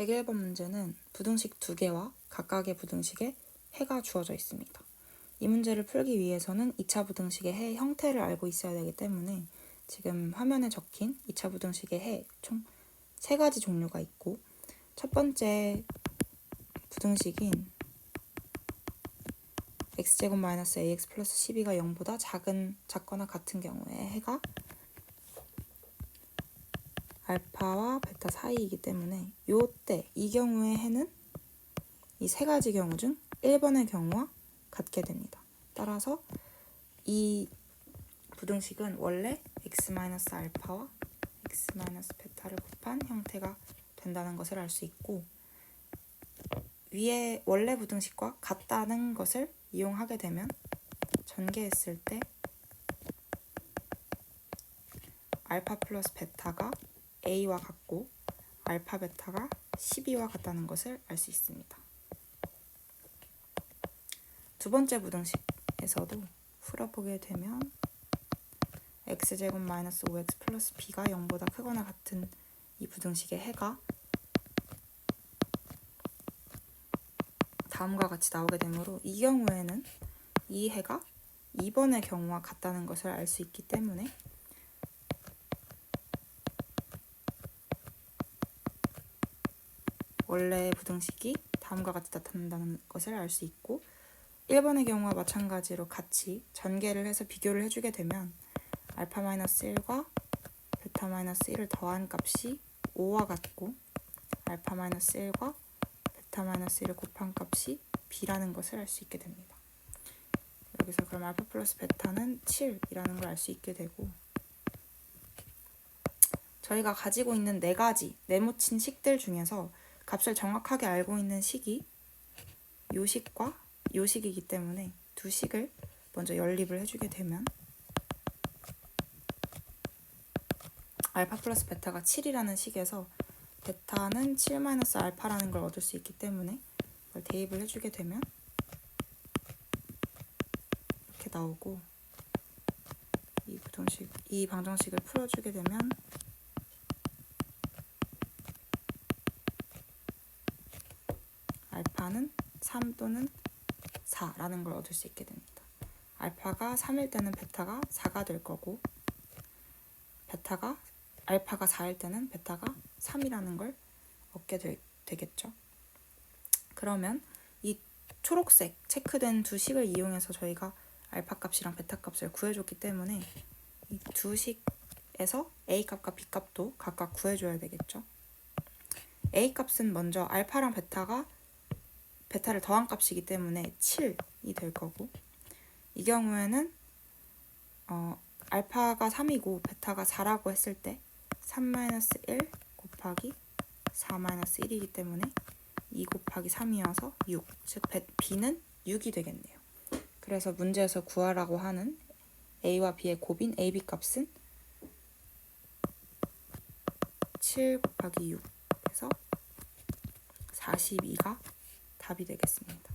101번 문제는 부등식 두 개와 각각의 부등식에 해가 주어져 있습니다. 이 문제를 풀기 위해서는 2차 부등식의 해 형태를 알고 있어야 되기 때문에 지금 화면에 적힌 2차 부등식의 해 총 세 가지 종류가 있고 첫 번째 부등식인 x제곱 마이너스 ax 플러스 12가 0보다 작은 작거나 같은 경우에 해가 알파와 베타 사이이기 때문에 요때 이 경우의 해는 이 세 가지 경우 중 1번의 경우와 같게 됩니다. 따라서 이 부등식은 원래 x-알파와 x-베타를 곱한 형태가 된다는 것을 알 수 있고 위에 원래 부등식과 같다는 것을 이용하게 되면 전개했을 때 알파 플러스 베타가 a와 같고 알파 베타가 12와 같다는 것을 알 수 있습니다. 두 번째 부등식에서도 풀어보게 되면 x제곱 마이너스 5x 플러스 b가 0보다 크거나 같은 이 부등식의 해가 다음과 같이 나오게 되므로 이 경우에는 이 해가 2번의 경우와 같다는 것을 알 수 있기 때문에 원래 부등식이 다음과 같이 나타난다는 것을 알 수 있고 1번의 경우와 마찬가지로 같이 전개를 해서 비교를 해주게 되면 알파 마이너스 1과 베타 마이너스 1을 더한 값이 5와 같고 알파 마이너스 1과 베타 마이너스 1을 곱한 값이 b라는 것을 알 수 있게 됩니다. 여기서 그럼 알파 플러스 베타는 7이라는 걸 알 수 있게 되고 저희가 가지고 있는 네 가지 네모친 식들 중에서 값을 정확하게 알고 있는 식이 요 식과 요 식이기 때문에 두 식을 먼저 연립을 해주게 되면 알파 플러스 베타가 7이라는 식에서 베타는 7 마이너스 알파라는 걸 얻을 수 있기 때문에 이걸 대입을 해주게 되면 이렇게 나오고 이 부등식 이 방정식을 풀어주게 되면 알파는 3 또는 4라는 걸 얻을 수 있게 됩니다. 알파가 3일 때는 베타가 4가 될 거고 베타가 알파가 4일 때는 베타가 3이라는 걸 얻게 되, 되겠죠. 그러면 이 초록색 체크된 두 식을 이용해서 저희가 알파 값이랑 베타 값을 구해줬기 때문에 이 두 식에서 a 값과 b 값도 각각 구해줘야 되겠죠. a 값은 먼저 알파랑 베타가 베타를 더한 값이기 때문에 7이 될 거고 이 경우에는 어, 알파가 3이고 베타가 4라고 했을 때 3-1 곱하기 4-1이기 때문에 2 곱하기 3이어서 6, 즉 b는 6이 되겠네요. 그래서 문제에서 구하라고 하는 a와 b의 곱인 ab 값은 7 곱하기 6 해서 42가 답이 되겠습니다.